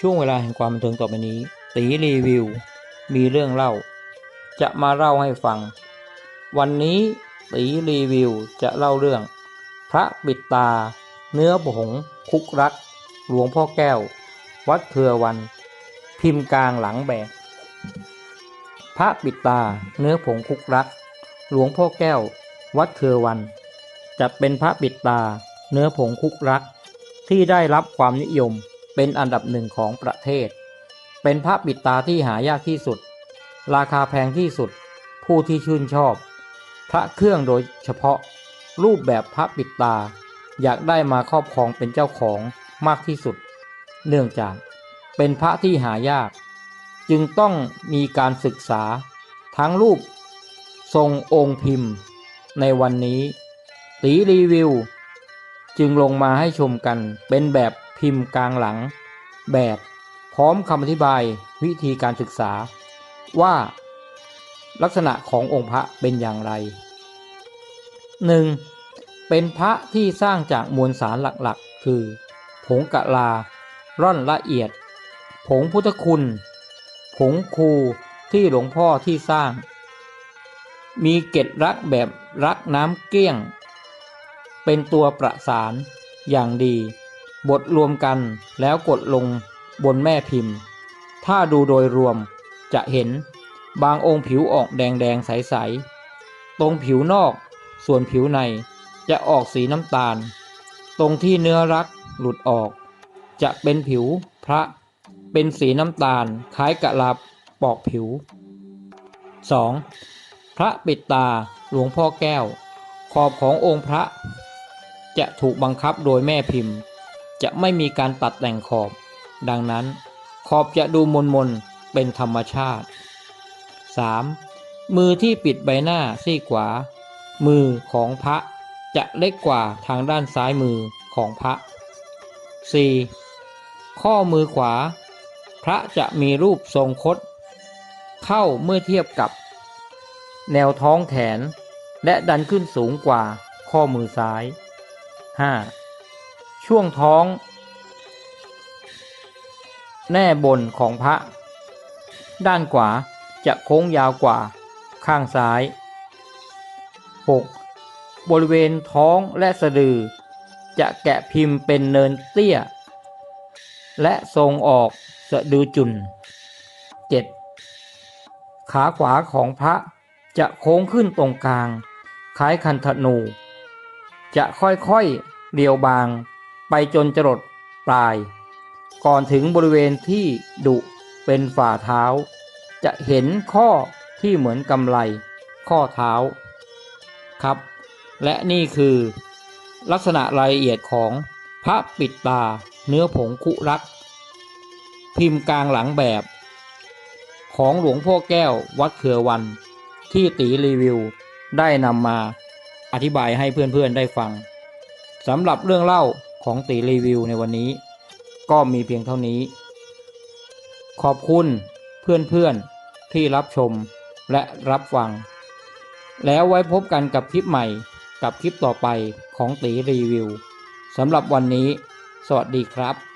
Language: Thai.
ช่วงเวลาแห่งความบันเทิงต่อไปนี้ตีรีวิว มีเรื่องเล่า จะมาเล่าให้ฟัง วันนี้ตีรีวิวจะเล่าเรื่อง พระปิดตา เนื้อผงคุกรัก หลวงพ่อแก้ว วัดเครือวัน พิมพ์กลางหลังแบกพระปิดตา เนื้อผงคุกรัก หลวงพ่อแก้ว วัดเครือวัน จัดเป็นพระปิดตา เนื้อผงคุกรักที่ได้รับความนิยม เป็นอันดับหนึ่งของประเทศ เป็นพระปิดตาที่หายากที่สุด ราคาแพงที่สุด ผู้ที่ชื่นชอบ พระเครื่องโดยเฉพาะ รูปแบบพระปิดตา อยากได้มาครอบครองเป็นเจ้าของมากที่สุด เนื่องจากเป็นพระที่หายาก จึงต้องมีการศึกษา ทั้งรูป ทรงองค์พิมพ์ ในวันนี้ตีรีวิว จึงลงมาให้ชมกันเป็นแบบ พิมพ์กลางหลัง แบบพร้อมคำอธิบายวิธีการศึกษา ว่า ลักษณะขององค์พระเป็นอย่างไร 1. เป็นพระที่สร้างจากมวลสารหลักๆ คือ ผงกะลา ร่อนละเอียด ผงพุทธคุณ ผงคูที่หลวงพ่อที่สร้าง มีเกล็ดรักแบบรักน้ำเกลี้ยง เป็นตัวประสานอย่างดี บทรวมกันแล้วกดลงบนแม่พิมพ์ ถ้าดูโดยรวมจะเห็นบางองค์ผิวออกแดงๆใสๆ ตรงผิวนอกส่วนผิวในจะออกสีน้ำตาล ตรงที่เนื้อรักหลุดออก จะเป็นผิวพระเป็นสีน้ำตาลคล้ายกะลาปอกผิว 2. พระปิดตาหลวงพ่อแก้ว ขอบขององค์พระ จะถูกบังคับโดยแม่พิมพ์ จะไม่มีการตัดแต่งขอบ ดังนั้น ขอบจะดูมนมนๆเป็นธรรมชาติ 3. มือที่ปิดใบหน้าซีกขวา มือของพระจะเล็กกว่าทางด้านซ้ายมือของพระ 4. ข้อมือขวา พระจะมีรูปทรงคด เข้าเมื่อเทียบกับ แนวท้องแขน และดันขึ้นสูงกว่าข้อมือซ้าย 5. ช่วงท้อง แน่บนของพระ ด้านขวาจะโค้งยาวกว่า ข้างซ้าย 6. บริเวณท้องและสะดือ จะแกะพิมพ์เป็นเนินเตี้ย และทรงออกสะดือจุน 7. ขาขวาของพระจะโค้งขึ้นตรงกลาง คล้ายคันธนู จะค่อยๆเรียวบาง ไปจนจรดปลาย ก่อนถึงบริเวณที่ดุเป็นฝ่าเท้า จะเห็นข้อที่เหมือนกำไลข้อเท้าครับ และนี่คือลักษณะรายละเอียดของพระปิดตาเนื้อผงคุรัก พิมพ์กลางหลังแบบ ของหลวงพ่อแก้ววัดเขือวัน ที่ตีรีวิวได้นำมาอธิบายให้เพื่อนๆได้ฟังสำหรับเรื่องเล่า ของตีรีวิวในวันนี้ ก็มีเพียงเท่านี้ ขอบคุณเพื่อนๆที่รับชมและรับฟัง แล้วไว้พบกันกับคลิปใหม่กับคลิปต่อไปของตีรีวิวสำหรับวันนี้ สวัสดีครับ